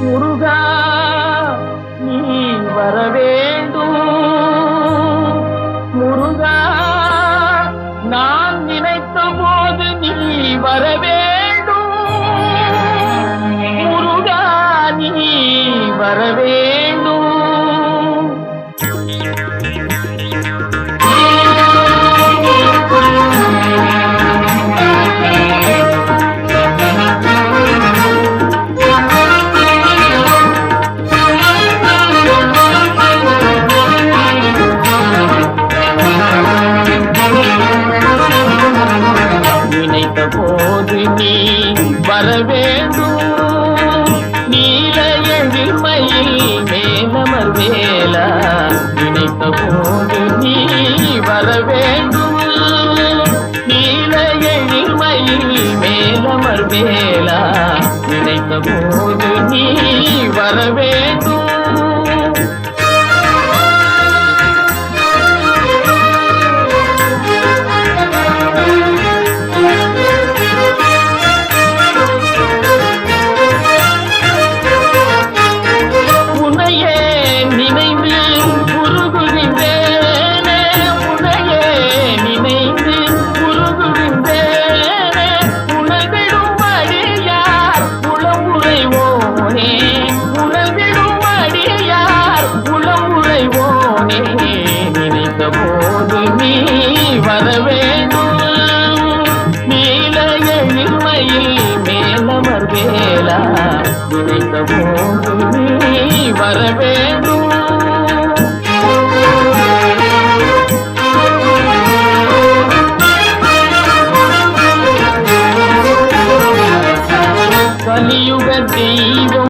முருகா நீ வர வேண்டும் முருகா நான் நினைத்த போது நீ வர வேண்டும் போது நீ வர வேண்டும். நீல எதிர்மையில் மேலமர் வேலா நினைத்த போது நீ வர வேண்டும். நீல எதிர்மையில் மேலமர் வேலா நினைத்த போது நீ வர உளமுறைவோனே நினைத்த போது நீ வர வேண்டும் நீல எழில்மையில் வேலா நினைத்த போது நீ கலியுக தெய்வம்